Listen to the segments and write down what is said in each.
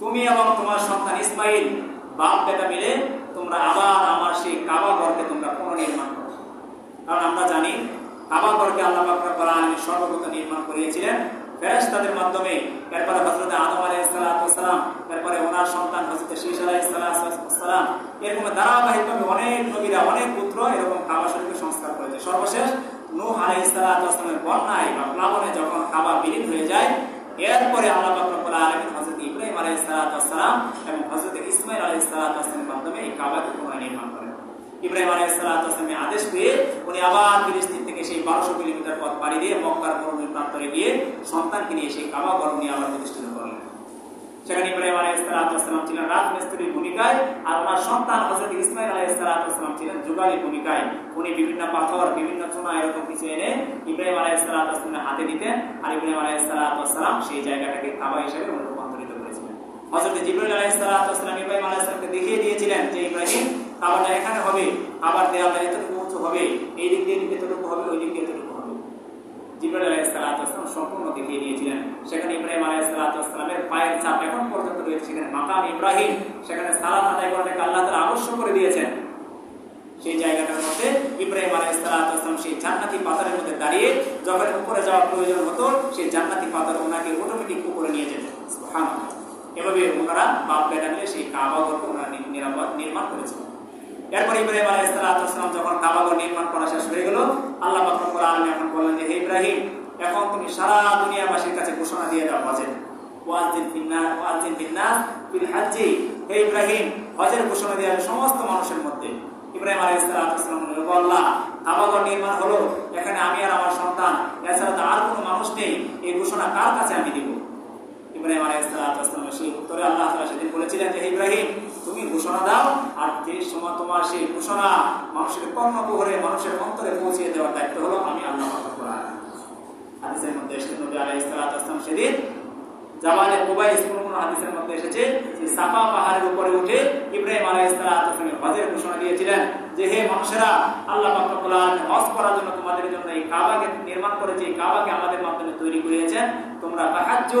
তুমি এবং তোমার সন্তান ইসমাইল, বাপ, বেটা মিলে তোমরা আবার আমার সেই কাবা ঘরকে তোমরা পুনর্নির্মাণ করো। কারণ আমরা জানি, কাবা ঘরকে আল্লাহ পাক রব্বুল সর্বপ্রথম নির্মাণ করিয়েছিলেন। ফেরেশতাদের মাধ্যমে, এরপরে হযরত আদম এরপরে ওনার সন্তান আলাইহিস সালাতু এরকম ধারাবাহিকভাবে অনেক নবীরা, অনেক পুত্র এরকম কাবা শরীফকে সংস্কার করেছে। সর্বশেষ বন্যায় বা প্লাবনে যখন কাবা বিলীন হয়ে যায়, এরপরে আল্লাহ ওয়াসালাম এবং ভূমিকায় উনি বিভিন্ন পাথর, বিভিন্ন চুনা এরকম কিছু এনে ইব্রাহিম হাতে দিতেন আর ইব্রাহিম আলাইহিসসালাম সেই জায়গাটাকে কাবা হিসেবে রূপান্তরিত সেখানে ইব্রাহিম আদায় করাটাকে আল্লাহ তাআলা আবশ্যক করে দিয়েছেন। সেই জায়গাটার মধ্যে ইব্রাহিম আলাইহিসসালাম সেই জান্নাতি পাথরের মধ্যে দাঁড়িয়ে যখন উপরে যাওয়ার প্রয়োজন হতো, সেই জান্নাতি পাথর ওনাকে অটোমেটিক উপরে নিয়ে যেত। এভাবে ওনারা বাপ বেটা মিলে সেই কাবা ঘরকে ওনারা নিরাপদ নির্মাণ করেছিলেন এরপর ইব্রাহিম আলাইহিসসালাম যখন কাবা ঘর নির্মাণ করা শেষ হয়ে গেল, আল্লাহ আলামিন এখন বললেন যে, হে ইব্রাহিম, এখন তুমি সারা দুনিয়াবাসীর কাছে ঘোষণা দিয়ে দাও হজের। দিয়ে সমস্ত মানুষের মধ্যে। ইব্রাহিম আলাইহিসসালাম বললেন, "ওগো আল্লাহ কাবা নির্মাণ হলো, এখানে আমি আর আমার সন্তান, এছাড়া তো আর কোনো মানুষ নেই, এই ঘোষণা কার কাছে আমি দিব? ইব্রাহিম আলাইহিসসালামের সেই উত্তরে আল্লাহ তাআলা সেদিন বলেছিলেন যে ইব্রাহিম, তুমি ঘোষণা দাও, আর যে সময় তোমার সেই ঘোষণা মানুষের কর্ণকুহরে মানুষের অন্তরে পৌঁছে দেওয়ার দায়িত্ব হলো আমি আল্লাহ হাদিসের মধ্যে এসেছে, নবী আলাইহিসসালাম সেদিন জাবালে কুবাইস কোন হাদিসের মধ্যে এসেছে যে, সাফা পাহাড়ের উপরে উঠে ইব্রাহিম আলাইহিসসালামের হজের ঘোষণা দিয়েছিলেন যে, হে মানুষেরা, আল্লাহ পাক রব্বুল হজ করার জন্য তোমাদের জন্য এই কাবাকে নির্মাণ করেছে এই কাবাকে আমাদের মাধ্যমে তৈরি করিয়েছেন, তোমরা তো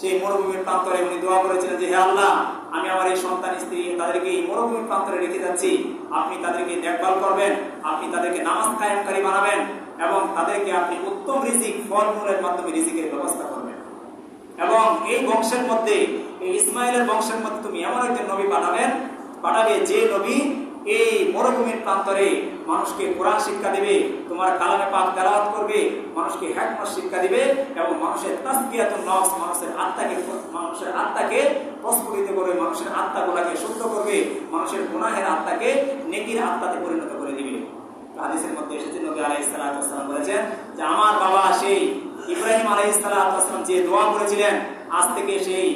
সেই মরুভূমির প্রান্তরে উনি দোয়া করেছিলেন যে, হে আল্লাহ, আমি আমার এই সন্তান, স্ত্রী তাদেরকে এই মরুভূমির প্রান্তরে রেখে যাচ্ছি। আপনি তাদেরকে দেখভাল করবেন, আপনি তাদেরকে নামাজ কায়েমকারী বানাবেন এবং তাদেরকে আপনি উত্তম রিজিক, ফলমূলের মাধ্যমে রিজিকের ব্যবস্থা করবেন। এবং এই বংশের মধ্যে, এই ইসমাইলের বংশের মধ্যে তুমি এমন একজন নবী পাঠাবেন, পাঠাবে যে নবী এই মরুভূমির প্রান্তরে মানুষকে কোরআন শিক্ষা দিবে, তোমার কালামে পাক তেলাওয়াত করবে, মানুষকে হ্যাকমত শিক্ষা দিবে এবং মানুষের তাসবিয়াতুন নফস মানুষের আত্মাকে মানুষের আত্মাকে প্রস্ফুটিত করবে মানুষের আত্মাগুলোকে শুদ্ধ করবে, মানুষের গুনাহের আত্মাকে নেকির আত্মাতে পরিণত করে দিবে। হাদিসের মধ্যে এসেছে, নবী সালাতু ওয়াসালাম বলেছেন যে আমার বাবা সেই ইব্রাহিম আলাইহিস সালাতু যে দোয়া করেছিলেন, আজ থেকে সেই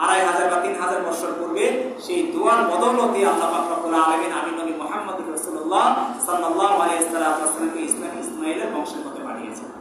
আড়াই হাজার বা তিন হাজার বছর পূর্বে সেই দোয়ার বদৌলতে আল্লাহ পাক আলমিন আমি নবী মোহাম্মদ রসুল্লাহ সাল্লাহ আলিয়া ইসলামকে ইসলাম ইসমাইলের বংশের মধ্যে